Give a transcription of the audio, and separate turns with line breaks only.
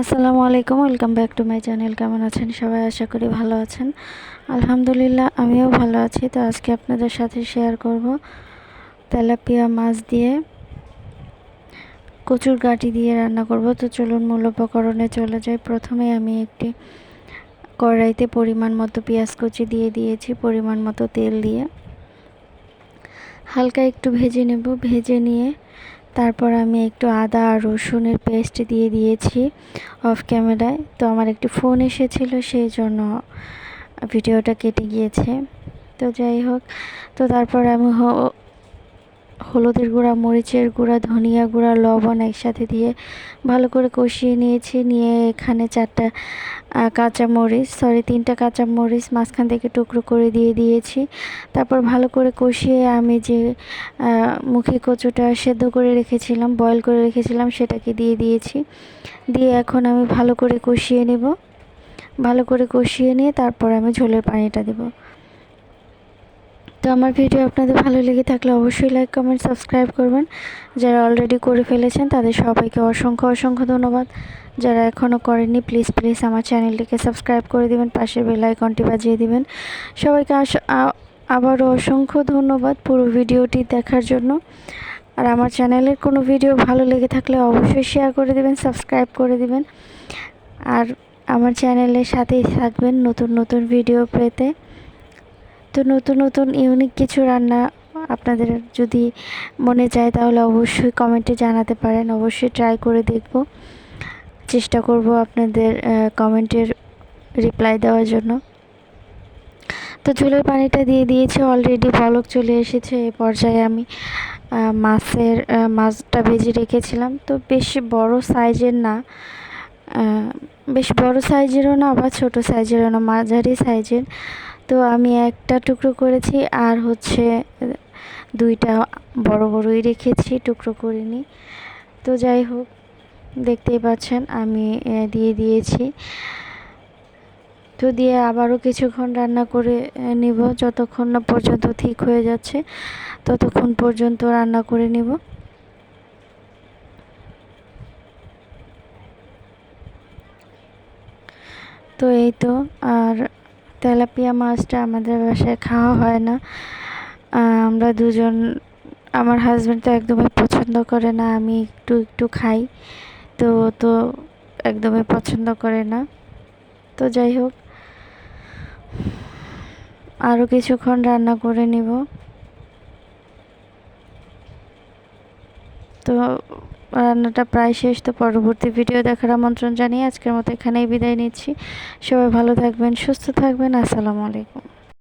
আসসালামু আলাইকুম, welcome back to my channel. কেমন আছেন? সবাই আশা করি ভালো আছেন। আলহামদুলিল্লাহ, আমিও ভালো আছি। তো আজকে আপনাদের সাথে শেয়ার করব তেলাপিয়া মাছ দিয়ে কচুর গাটি দিয়ে রান্না করব। তো চলুন মূল উপকরণে চলে যাই। প্রথমে আমি একটি কড়াইতে পরিমাণ মতো পেঁয়াজ কুচি দিয়ে দিয়েছি, পরিমাণ মতো তেল দিয়ে। হালকা একটু ভেজে নেব। ভেজে নিয়ে তারপর আমি একটু আদা আর রসুনের পেস্ট দিয়ে দিয়েছি অফ ক্যামেরায় তো আমার একটি ফোন এসেছিল, সেই জন্য ভিডিওটা কেটে গিয়েছে। তো যাই হোক, তো তারপর আমি হলুদের গুঁড়া, মরিচের গুঁড়া, ধনিয়া গুঁড়া, লবণ একসাথে দিয়ে ভালো করে কষিয়ে নিয়েছি। নিয়ে এখানে চারটা কাঁচা মরিচ সরি তিনটা কাঁচা মরিচ মাঝখান থেকে টুকরো করে দিয়ে দিয়েছি। তারপর ভালো করে কষিয়ে আমি যে মুখে কচুটা সেদ্ধ করে রেখেছিলাম বয়ল করে রেখেছিলাম, সেটাকে দিয়ে দিয়েছি। দিয়ে এখন আমি ভালো করে কষিয়ে নেব। ভালো করে কষিয়ে নিয়ে তারপর আমি ঝোলের পানিটা দেবো। তো আমার ভিডিও আপনাদের ভালো লেগে থাকলে অবশ্যই লাইক কমেন্ট সাবস্ক্রাইব করবেন। যারা অলরেডি করে ফেলেছেন, তাদের সবাইকে অসংখ্য অসংখ্য ধন্যবাদ। যারা এখনও করেননি প্লিজ প্লিজ আমার চ্যানেলটিকে সাবস্ক্রাইব করে দিবেন পাশের বেল আইকনটি বাজিয়ে দিবেন। সবাইকে আবারও অসংখ্য ধন্যবাদ পুরো ভিডিওটি দেখার জন্য। আর আমার চ্যানেলের কোনো ভিডিও ভালো লেগে থাকলে অবশ্যই শেয়ার করে দিবেন সাবস্ক্রাইব করে দেবেন। আর আমার চ্যানেলের সাথেই থাকবেন নতুন নতুন ভিডিও পেতে। তো নতুন নতুন ইউনিক কিছু রান্না আপনাদের যদি মনে চায় তাহলে অবশ্যই কমেন্টে জানাতে পারেন। অবশ্যই ট্রাই করে দেখব। চেষ্টা করব আপনাদের কমেন্টের রিপ্লাই দেওয়ার জন্য। তো ঝোলের পানিটা দিয়ে দিয়েছি। অলরেডি পলক চলে এসেছে। এ পর্যায়ে আমি মাছের মাছটা ভেজে রেখেছিলাম। তো বেশ বড় সাইজের না বেশ বড় সাইজেরও না, আবার ছোট সাইজেরও না, মাঝারি সাইজের। তো আমি একটা টুকরো করেছি আর হচ্ছে দুইটা বড় বড়ই রেখেছি, টুকরো করিনি। তো যাই হোক, দেখতেই পাচ্ছেন আমি দিয়ে দিয়েছি। তো দিয়ে আবারও কিছুক্ষণ রান্না করে নিব। যতক্ষণ না পর্যন্ত ঠিক হয়ে যাচ্ছে, ততক্ষণ পর্যন্ত রান্না করে নিব। তো এই তো, আর তেলাপিয়া মাছটা আমাদের বাসায় খাওয়া হয় না। আমরা দুজন, আমার হাজব্যান্ড তো একদমই পছন্দ করে না, আমি একটু একটু খাই। তো তো একদমই পছন্দ করে না। তো যাই হোক আরও কিছুক্ষণ রান্না করে নিব। তো রান্নাটা প্রায় শেষ, তো পরবর্তী ভিডিও দেখার আমন্ত্রণ জানিয়ে আজকের মতো এখানেই বিদায় নিচ্ছি। সবাই ভালো থাকবেন, সুস্থ থাকবেন, আসসালামু আলাইকুম।